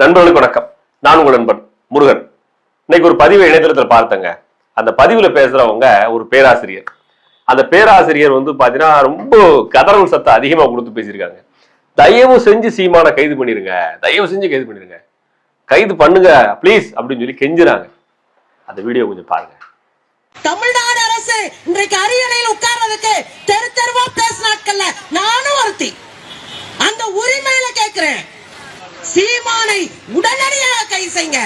நண்பர்களுக்கு வணக்கம். நான் உங்கள் நண்பன் முருகன். இன்னைக்கு ஒரு பதிவை இணையதளத்தில் பார்த்தேங்க. அந்த பதிவுல பேசுறவங்க ஒரு பேராசிரியர். அந்த பேராசிரியர் வந்து பார்த்தீங்கன்னா ரொம்ப கதறல் சத்தம் அதிகமா கொடுத்து பேசியிருக்காங்க. தயவு செஞ்சு சீமான கைது பண்ணிருங்க. தயவு செஞ்சு கைது பண்ணிருங்க. கைது பண்ணுங்க ப்ளீஸ் அப்படின்னு சொல்லி கெஞ்சுறாங்க. அந்த வீடியோ கொஞ்சம் பாருங்க. தமிழ்நாடு அரசு இன்றைக்கு அரியணையில் உட்கார்றதுக்கு தெரு தெருவா பேசினாட்கள்ல நானும் ஒருத்தி. அந்த உரிமையில கேக்குறேன். சீமானை உடனடியாக கைது செய்யுங்க.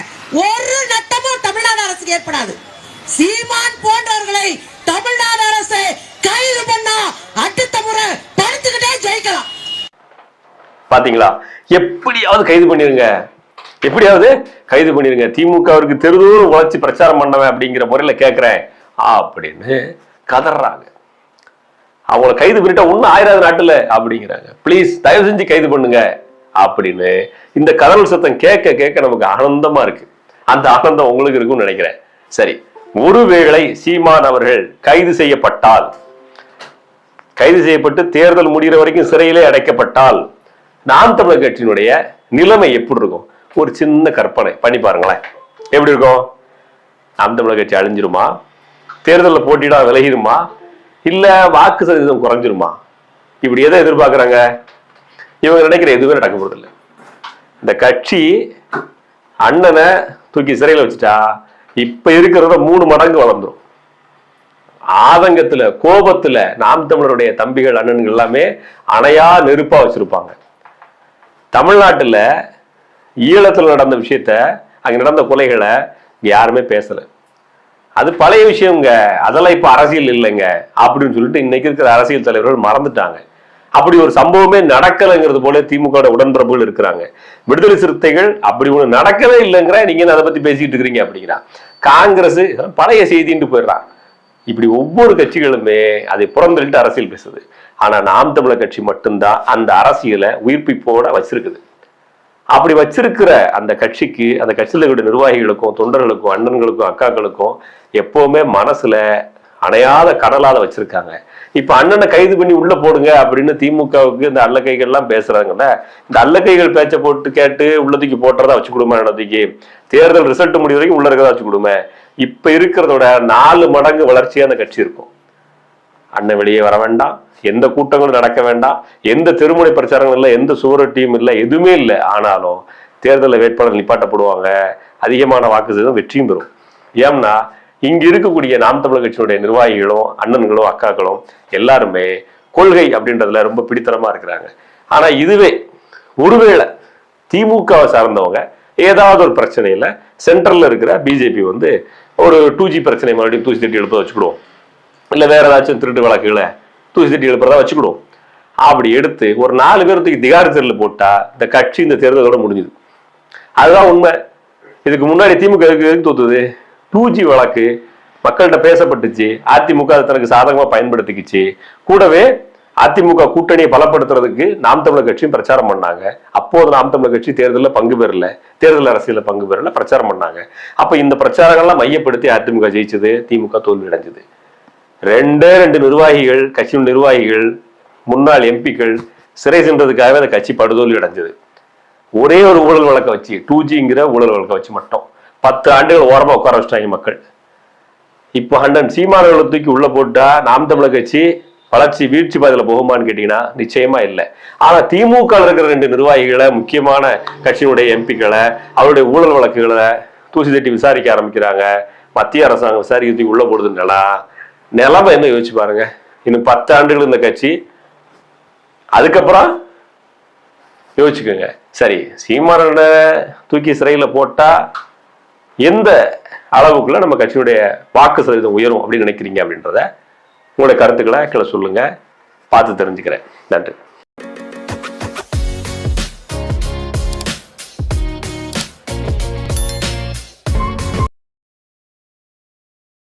ஒரு நட்டமும் தமிழ்நாடு அரசுக்கு ஏற்படாது. சீமான் போன்றவர்களை தமிழ்நாடு அரசு கைது பண்ணா அடுத்த முறை படுத்துக்கிட்டே ஜெயிக்கலாம். பாத்தீங்களா? எப்படியாவது கைது பண்ணிருங்க. எப்படியாவது கைது பண்ணிருங்க. திமுகவிற்கு தெருதூரம் உழைச்சி பிரச்சாரம் பண்ணவன் அப்படிங்கிற முறையில கேட்கிறேன் அப்படின்னு கதறாங்க. அவங்கள கைது பண்ணிட்டா ஒன்னும் ஆயிராது நாட்டுல அப்படிங்கிறாங்க. ப்ளீஸ் தயவு செஞ்சு கைது பண்ணுங்க. அப்படின்னு இந்த கதறல் சத்தம் கேட்க கேட்க நமக்கு ஆனந்தமா இருக்கு. அந்த ஆனந்தம் உங்களுக்கு இருக்கும்னு நினைக்கிறேன். சரி ஒருவேளை சீமான் அவர்கள் கைது செய்யப்பட்டால் கைது செய்யப்பட்டு தேர்தல் முடிகிற வரைக்கும் சிறையிலே அடைக்கப்பட்டால் நாம் தமிழர் கட்சியினுடைய நிலைமை எப்படி இருக்கும்? ஒரு சின்ன கற்பனை பண்ணி பாருங்களேன். எப்படி இருக்கும்? நாம் தமிழர் கட்சி அழிஞ்சிருமா? தேர்தலில் போட்டியிடா விலகிடுமா இல்ல வாக்கு சதவீதம் குறைஞ்சிருமா? இப்படி எதை எதிர்பார்க்குறாங்க? இவங்க நினைக்கிற எதுவுமே நடக்க போறதில்லை இந்த கட்சி அண்ணனை தூக்கி சிறையில் வச்சுட்டா இப்ப இருக்கிறத மூணு மடங்கு வளர்ந்துடும் ஆதங்கத்துல கோபத்துல நாம் தமிழருடைய தம்பிகள் அண்ணன்கள் எல்லாமே அணையா நெருப்பா வச்சிருப்பாங்க. தமிழ்நாட்டுல ஈழத்துல நடந்த விஷயத்த அங்க நடந்த கொலைகளை யாருமே பேசல. அது பழைய விஷயங்க அதெல்லாம் இப்ப அரசியல் இல்லைங்க அப்படின்னு சொல்லிட்டு இன்னைக்கு இருக்கிற அரசியல் தலைவர்கள் மறந்துட்டாங்க. அப்படி ஒரு சம்பவமே நடக்கலைங்கிறது போல திமுக உடன்பிறப்புகள் இருக்கிறாங்க. விடுதலை சிறுத்தைகள் அப்படி ஒண்ணு நடக்கவே இல்லைங்கிற நீங்க என்ன அதை பத்தி பேசிட்டு இருக்கிறீங்க அப்படிங்கிறான் காங்கிரஸ் பழைய செய்தின்ட்டு போயிடுறான் இப்படி ஒவ்வொரு கட்சிகளுமே அதை புறந்தள்ளிட்டு அரசியல் பேசுது. ஆனா நாம் தமிழர் கட்சி மட்டும்தான் அந்த அரசியலை உயிர்ப்பிப்போட வச்சிருக்குது. அப்படி வச்சிருக்கிற அந்த கட்சிக்கு அந்த கட்சியில் இருக்கிற நிர்வாகிகளுக்கும் தொண்டர்களுக்கும் அண்ணன்களுக்கும் அக்காக்களுக்கும் எப்பவுமே மனசுல அணையாத கடலாத வச்சிருக்காங்க. இப்ப அண்ணனை கைது பண்ணி உள்ள போடுங்க அப்படின்னு திமுகவுக்கு இந்த அல்லக்கைகள் எல்லாம் பேசுறாங்கல்ல இந்த அல்லக்கைகள் பேச்சை போட்டு கேட்டு உள்ளதுக்கு போட்டுறதா வச்சு கொடுமா இடத்துக்கு தேர்தல் ரிசல்ட் முடிவு வரைக்கும் உள்ள இருக்கதா வச்சு கொடுமை? இப்ப இருக்கிறதோட நாலு மடங்கு வளர்ச்சியா அந்த கட்சி இருக்கும். அண்ணன் வெளியே வர வேண்டாம் எந்த கூட்டங்களும் நடக்க வேண்டாம் எந்த தெருமுனை பிரச்சாரங்கள் இல்லை எந்த சுவரொட்டியும் இல்லை எதுவுமே இல்லை. ஆனாலும் தேர்தலில் வேட்பாளர் நிப்பாட்டப்படுவாங்க அதிகமான வாக்கு சேதம் வெற்றியும் பெறும். ஏம்னா இங்கு இருக்கக்கூடிய நாம் தமிழர் கட்சியினுடைய நிர்வாகிகளும் அண்ணன்களும் அக்காக்களும் எல்லாருமே கொள்கை அப்படின்றதுல ரொம்ப பிடித்தரமா இருக்கிறாங்க. ஆனா இதுவே ஒருவேளை திமுகவை சார்ந்தவங்க ஏதாவது ஒரு பிரச்சனையில சென்ட்ரல்ல இருக்கிற பிஜேபி வந்து ஒரு டூ ஜி பிரச்சனை மறுபடியும் தூசி தட்டி எழுப்ப வச்சுக்கிடுவோம். இல்ல வேற ஏதாச்சும் திருட்டு வழக்குகளை தூசி தட்டி எழுப்புறதா வச்சுக்கிடுவோம். அப்படி எடுத்து ஒரு நாலு பேர்த்துக்கு திகார் தேர்தல் போட்டா இந்த கட்சி இந்த தேர்தலோட முடிஞ்சுது. அதுதான் உண்மை. இதுக்கு முன்னாடி திமுக எதுக்கு தோத்துது? டூ ஜி வழக்கு மக்கள்கிட்ட பேசப்பட்டுச்சு. அதிமுக தனக்கு சாதகமாக பயன்படுத்திக்கிச்சு. கூடவே அதிமுக கூட்டணியை பலப்படுத்துறதுக்கு நாம் தமிழர் கட்சியும் பிரச்சாரம் பண்ணாங்க. அப்போது நாம் தமிழர் கட்சி தேர்தலில் பங்கு பெறல. தேர்தல் அரசியலில் பங்கு பெறல பிரச்சாரம் பண்ணாங்க. அப்போ இந்த பிரச்சாரங்கள்லாம் மையப்படுத்தி அதிமுக ஜெயிச்சது திமுக தோல்வி அடைஞ்சது. ரெண்டே ரெண்டு நிர்வாகிகள் கட்சியின் நிர்வாகிகள் முன்னாள் எம்பிக்கள் சிறை சென்றதுக்காகவே அந்த கட்சி படுதோல்வி அடைஞ்சது. ஒரே ஒரு ஊழல் வழக்கை வச்சு டூ ஜிங்கிற ஊழல் வழக்கை வச்சு மட்டும். பத்து ஆண்டுகள் ஓரமாக உட்கார வச்சிட்டாங்க மக்கள். இப்போ ஹண்டன் சீமானவர்களை தூக்கி உள்ளே போட்டால் நாம் தமிழர் கட்சி வளர்ச்சி வீழ்ச்சி பாதையில் போகுமான்னு கேட்டிங்கன்னா நிச்சயமா இல்லை. ஆனால் திமுக இருக்கிற ரெண்டு நிர்வாகிகளை முக்கியமான கட்சியினுடைய எம்பிக்களை அவருடைய ஊழல் வழக்குகளை தூசி தட்டி விசாரிக்க ஆரம்பிக்கிறாங்க. மத்திய அரசாங்கம் விசாரிக்கிறதுக்கு உள்ளே போடுதுன்னா நிலமை என்ன யோசிச்சு பாருங்க. இன்னும் பத்து ஆண்டுகள் இந்த கட்சி. அதுக்கப்புறம் யோசிச்சுக்கோங்க. சரி சீமானோட தூக்கி சிறையில் போட்டால் எந்த அளவுக்குள்ள நம்ம கட்சியுடைய வாக்கு சதவீதம் உயரும் அப்படின்னு நினைக்கிறீங்க அப்படின்றத உங்களுடைய கருத்துக்களை கீழே சொல்லுங்க. பார்த்து தெரிஞ்சுக்கிறேன். நன்றி.